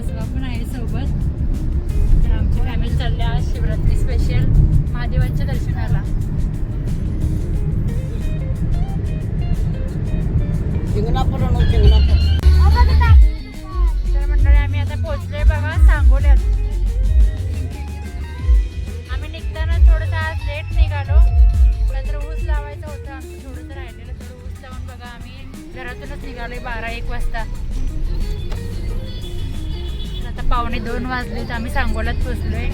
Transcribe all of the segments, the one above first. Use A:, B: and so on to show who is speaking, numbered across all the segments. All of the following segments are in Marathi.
A: सासवा पण आहे सोबत. तर आमची फॅमिली चालली आज शिवरात्री स्पेशल महादेवांच्या दर्शनाला. दोन वाजले तर आम्ही सांगोलात पोचलोय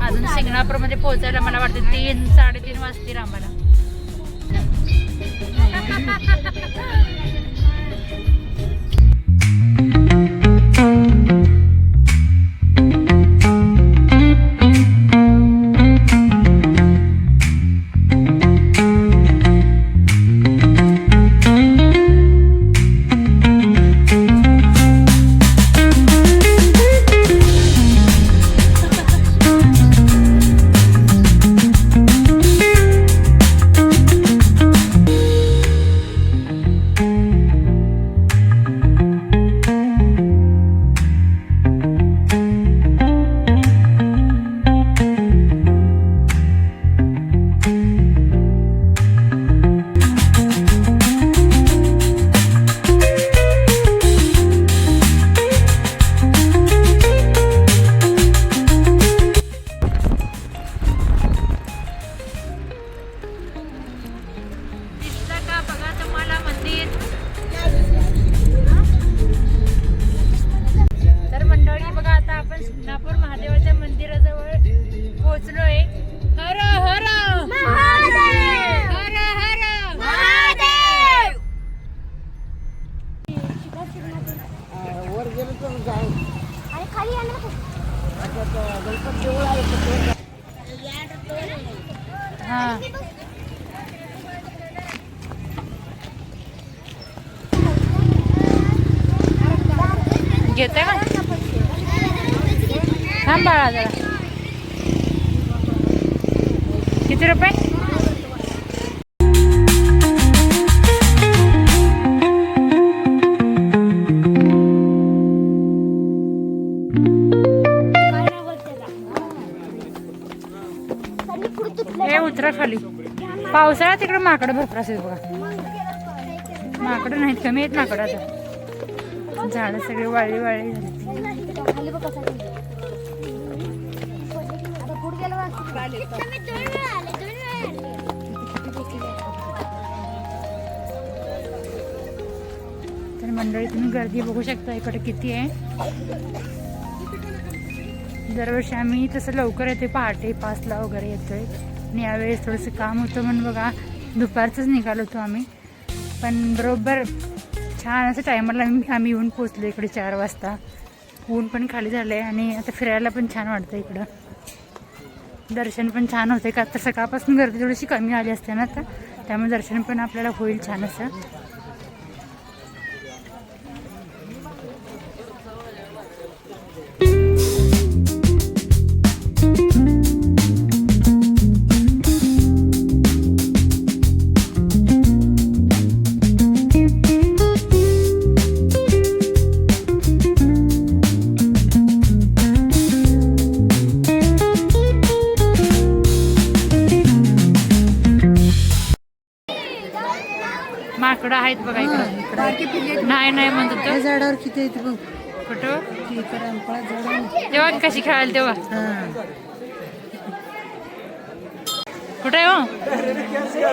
A: अजून सिंगणापूरमध्ये पोहोचायला मला वाटतं तीन साडेतीन वाजतील आम्हाला. थांब बाळा जरा. किती रुपये? हे उतरा खाली. पावसाळ्यात तिकडे माकडं भरपूर असेल बघा. माकडं नाहीत कमी आहेत माकडं आता. झाडं सगळे वाळली वाळली झाली. तर मंडळी तुम्ही गर्दी बघू शकता इकडे किती आहे. दरवर्षी आम्ही तसं लवकर येते पहाटे पाचला वगैरे येतोय. आणि यावेळेस थोडंसं काम होतं म्हणून बघा दुपारचंच निघालो होतो आम्ही. पण बरोबर छान असं टायमाला आम्ही आम्ही येऊन पोचलो इकडे चार वाजता. ऊन पण खाली झालं आहे आणि आता फिरायला पण छान वाटतं इकडं. दर्शन पण छान होते का? तर सकाळपासून गर्दी थोडीशी कमी आली असते ना तर त्यामुळे दर्शन पण आपल्याला होईल छान असं. आहेत बघा इकडे. नाही नाही म्हणतात त्या
B: झाडावर किती आहेत बघ.
A: कुठं तेव्हा कशी खेळाल तेव्हा? कुठे आहे हो?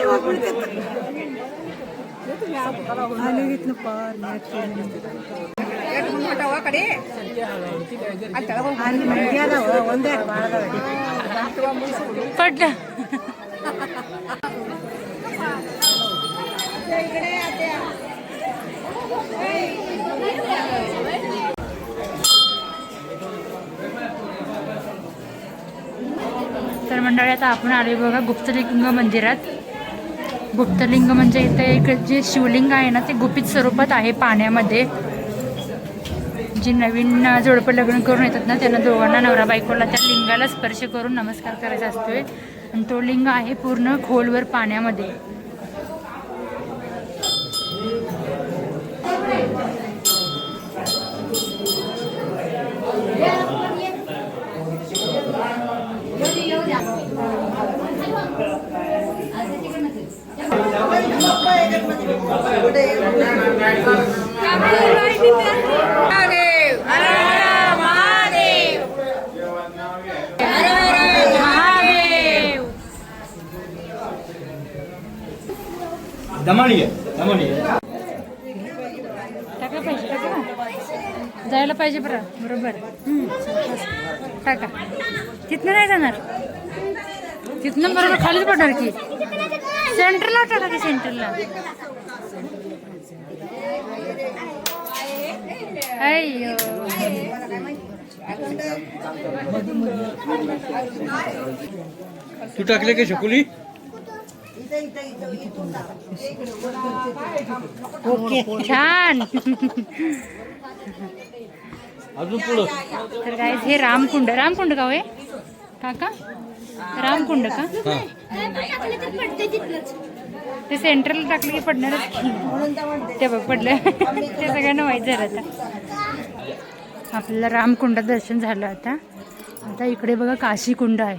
A: पडलं. तर मंडळी आता आपण आले बघा गुप्तलिंग मंदिरात. गुप्तलिंग म्हणजे इथे एक जे शिवलिंग आहे ना ते गुपित स्वरूपात आहे पाण्यामध्ये. जी नवीन जोडपं लग्न करून येतात ना त्यांना दोघांना नवरा बायकोला त्या लिंगाला स्पर्श करून नमस्कार करायचा असतोय. आणि तो लिंग आहे पूर्ण खोलवर पाण्यामध्ये. महादेव
C: दमणी
A: टाका पाहिजे टाका जायला पाहिजे बरं बरोबर. टाका. तिथनं नाही जाणार. तिथनं बरोबर खालीच पडणार की. सेंटरला टाका की सेंटरला? अय्यो.
C: तू टाकले का शकुली?
A: छान.
C: अजून पुढं.
A: तर काय हे रामकुंड. रामकुंड का होय काका रामकुंड का? ते सेंट्रल टाकलं की पडणारच की. ते बघ पडलं. ते सगळ्यांना माहीत झालं आता. आपल्याला रामकुंडात दर्शन झालं आता. आता इकडे बघा काशी कुंड आहे.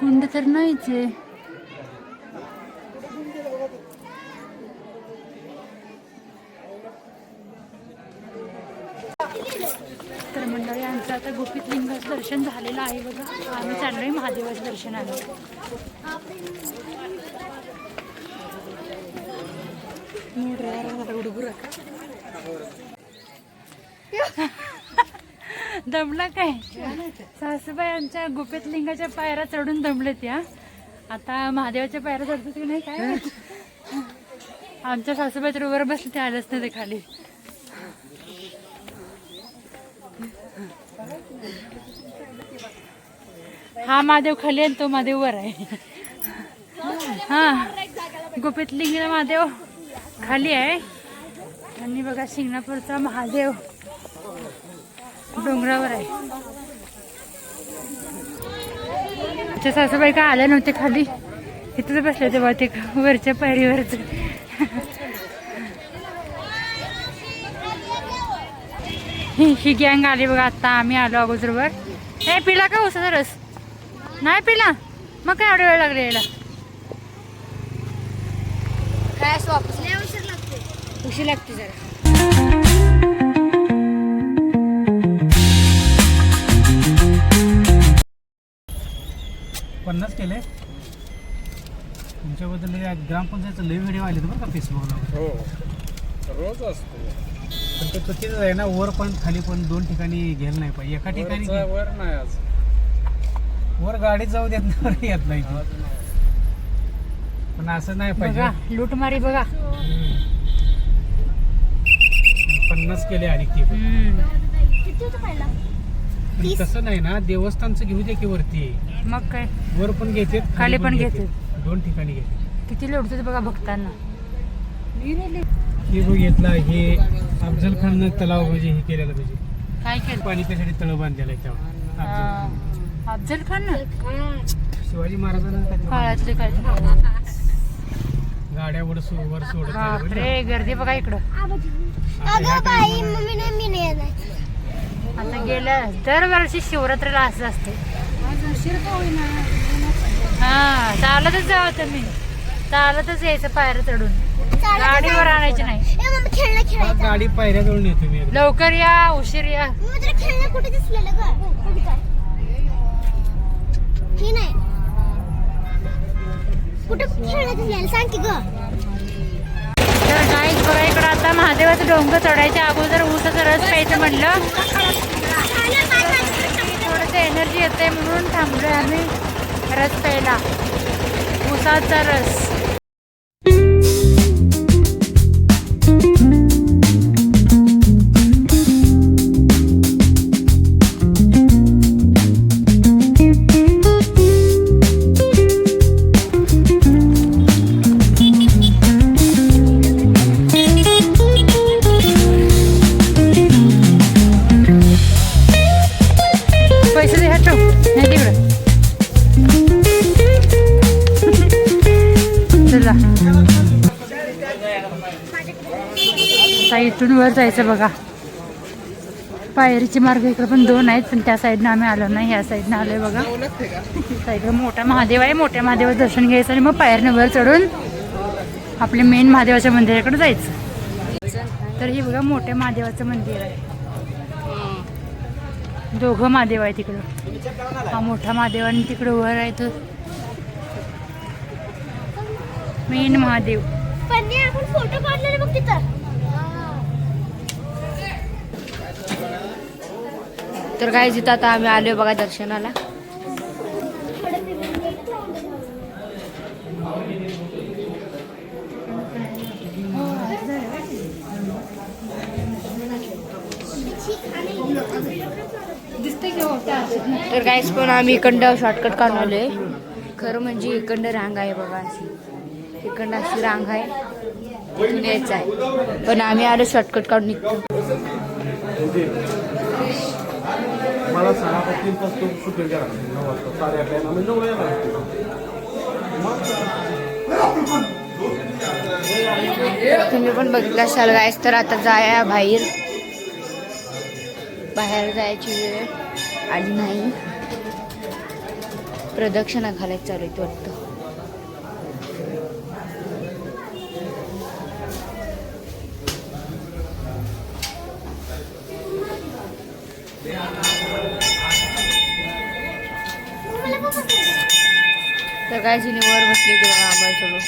A: कुंड तर नाहीच आहे. तर मंडळी आमचं आता गोपीत दर्शन झालेलं आहे बघा. आम्ही चाललोय महादेवाचं दर्शनाला दमला काय? सासूबाई आमच्या गुपेत लिंगाच्या पायऱ्या चढून दमलेत या. आता महादेवाच्या पायऱ्या चढतात की नाही काय आमच्या सासूबाई तर वर बसले ते आलंच नाही ते खाली. हा महादेव खाली आहे आणि तो महादेव वर आहे. हा. गोपीत लिंगीला महादेव. खाली आहे. आणि बघा शिंगणापूरचा महादेव. डोंगरावर आहे. आमच्या सासूबाई काय आल्या नव्हते खाली. इथंच बसले होते बघा ते वरच्या पायरीवरच. ही ही गँग आली बघा आता. आम्ही आलो अगोदरवर. ए पिला का उसाचा रस नाही पिला? मग काय एवढा वेळ लागले यायला? उशी लागते जरा.
D: पन्नास केले? तुमच्याबद्दल ग्रामपंचायतचं लई व्हिडिओ आले बरं का फेसबुकला
C: हो रोज असतो.
D: पण ते चुकीचं आहे ना वर पण खाली पण दोन ठिकाणी घ्यायला नाही पाहिजे. एका ठिकाणी.
C: वर नाही आज
D: वर गाडीत जाऊ देत नाही येत नाही ती. पण असं नाही पाहिजे.
A: लूटमारी बघा.
D: पन्नास केले आणि ते पण.
A: हम्म.
D: पण तसं. नाही ना देवस्थानचं घेऊ दे की वरती.
A: मग काय?
D: वर पण घेते
A: खाली पण घेतात.
D: दोन ठिकाणी घेते
A: किती लुटतात बघा भक्तांना.
D: हे बघ घेतला हे अफजल खान तलाव म्हणजे हे केलेलं म्हणजे.
A: काय केलं?
D: पाणी त्यासाठी तळ बांधलेलं आहे तेव्हा.
A: अफजल खान ना?
D: शिवाजी महाराजांना काय गाड्या वर सो- वर सोडत नाही बरं.
A: बापरे गर्दी बघा इकडं.
D: आता ह्या time ला
A: आता गेल्या दरवर्षी शिवरात्रीला असं असते हा चालतच जावं तुम्ही. चालतच यायचं पायऱ्या चढून. गाडीवर आणायची नाही.
D: हा, गाडी नेतो मी एकदा.
A: लवकर या उशीर या.
B: खेळणं कुठे दिसलेलं की नाही? कुठे खेळायचं यायला? सांग की ग.
A: तर नाही बघा इकडं आता महादेवाचं डोंगर चढायच्या अगोदर ऊसाचा रस प्यायचं म्हणलं. थोडंसं एनर्जी येते म्हणून थांबलोय आम्ही रस प्यायला ऊसाचा रस. इथून वर जायचं बघा. पायरीचे मार्ग इकडे पण दोन आहेत पण त्या साईडनं आम्ही आलो नाही ह्या साईडनं आलोय बघा. साईडला मोठा महादेव आहे मोठ्या महादेवाचं दर्शन घ्यायचं आणि मग पायरनं वर चढून आपले मेन महादेवाच्या मंदिराकडे जायचं. तर हे बघा मोठ्या महादेवाचं मंदिर आहे. दोघं महादेव आहे तिकडं हा मोठा महादेव आणि तिकडं वर आहे तो मेन महादेव.
B: फोटो काढलेले बघ तिथं.
E: तर काय जिथं आता आम्ही आलोय बघा दर्शनाला. तर काहीच पण आम्ही इकडं शॉर्टकट काढून आहे खरं म्हणजे इकडं रांग आहे बघा अशी. इकडं अशी रांग आहे. तिथून यायचं आहे. पण आम्ही आलो शॉर्टकट काढून निघतो
F: मला सांगा आता तीन तास तो शूटिंग करा. नऊ वाजता. साडे आठ आम्ही नऊ
E: तुम्ही पण बघितलं असाल गायस तर आता जाया बाहेर. बाहेर जायची वेळ आली नाही. प्रदक्षिणा घालायचं चालू आहे वाटतं. तर काय जिने वर बसली होती बघा आम्हाला चढून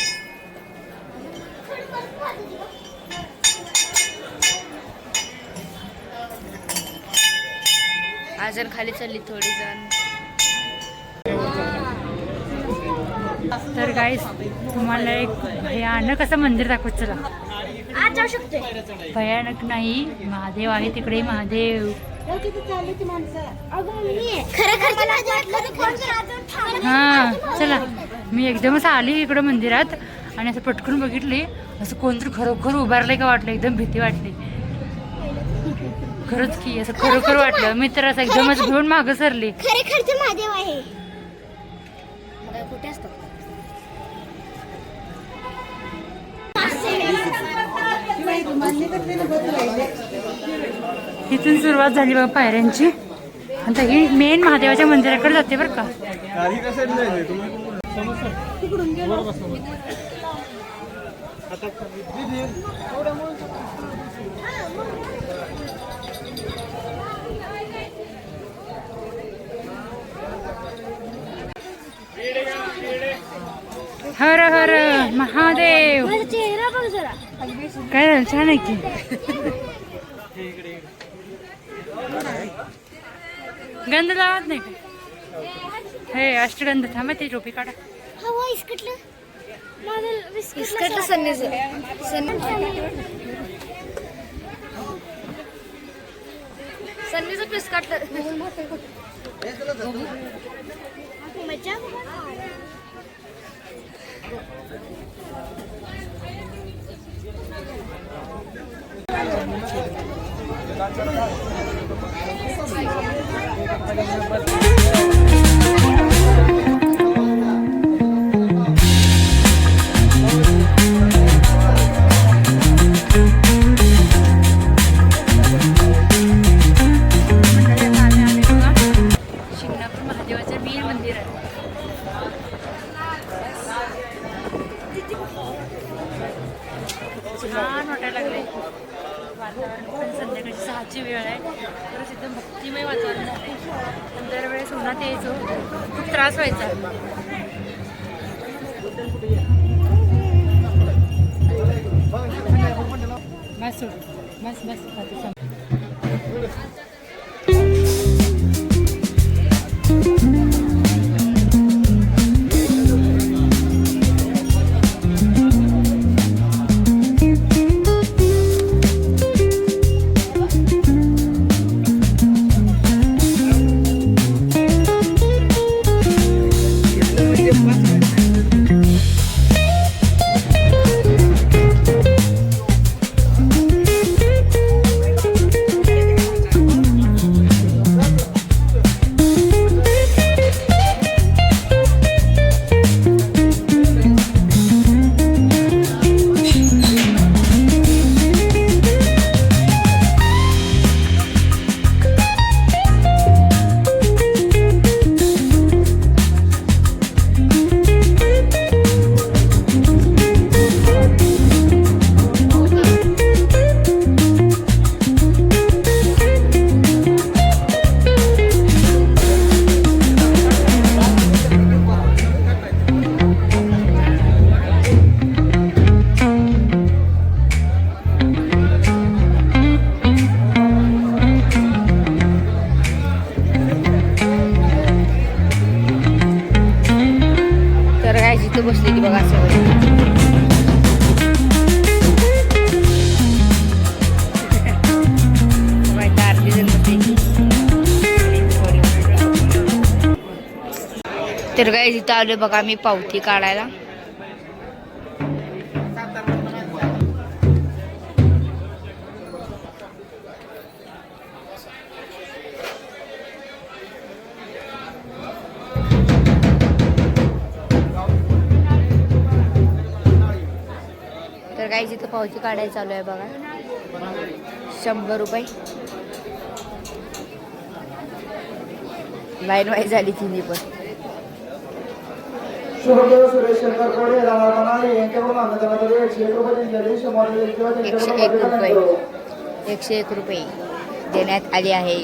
E: अजून खाली चालली थोडी जण.
A: तर गाईस तुम्हाला एक भयानक असं मंदिर दाखवत चला.
B: आज जाऊ शकते
A: भयानक नाही महादेव आहे तिकडे महादेव. हा चला. मी एकदमच आली इकडं मंदिरात आणि असं पटकन बघितले. असं कोणतरी खरोखर उभारलंय का वाटलं? एकदम भीती वाटली. खरंच की असं खरोखर वाटलं. मी तर असं एकदमच घेऊन मागं सरले.
B: खरे खरचे महादेव आहे. कुठे असतो
A: इथून सुरुवात झाली बघा पायऱ्यांची. आता ही मेन महादेवाच्या मंदिराकडे जाते बरं का. हर हर महादेव. काय झालं? छान आहे की. गंध लावत नाही. का हे अष्टगंध थांबा ते टोपी काढा.
B: इसकटलं.
E: सन्नीचं.
B: मजा
E: Thank तर तिथं आलो बघा मी पावती काढायला. तर काही तिथं पावती काढायला चालू आहे बघा. शंभर रुपये. लाईन वाईज झाली तिन्ही पण.
G: शुभदेव सुरेश शंकर कोडे राणा मनाली यांच्याकडून अन्नदानाद्वारे एकशे एक रुपये किंवा
E: एकशे
G: त्यांच्याकडून
E: एक रुपये.
G: करतो.
E: एकशे एक रुपये देण्यात आले आहे.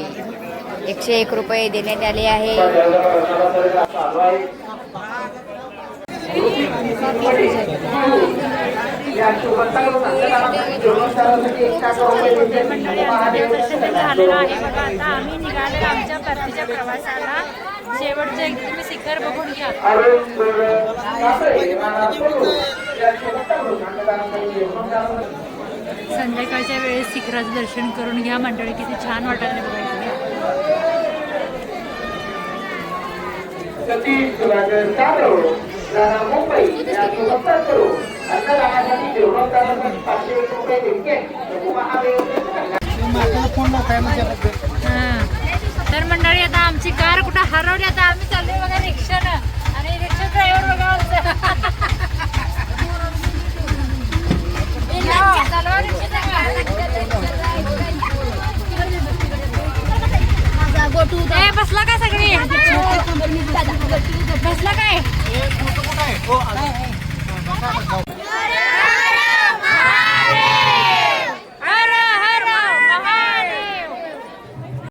E: एकशे एक रुपये देण्यात आले आहे.
A: झालेलं बघा आता आम्ही निघाले आमच्या परतीच्या प्रवासाला. शेवटचं एक तुम्ही शिखर बघून घ्या. संध्याकाळच्या वेळेस शिखराचं दर्शन करून घ्या. मंडळी किती छान वाटायला बघा तर मंडळी आता आमची कार कुठं हरवली? आता आम्ही चाललोय बघा रिक्षानं. आणि रिक्षा ड्रायव्हर बघा बसला का सगळी? बसला काय? कुठं आहे?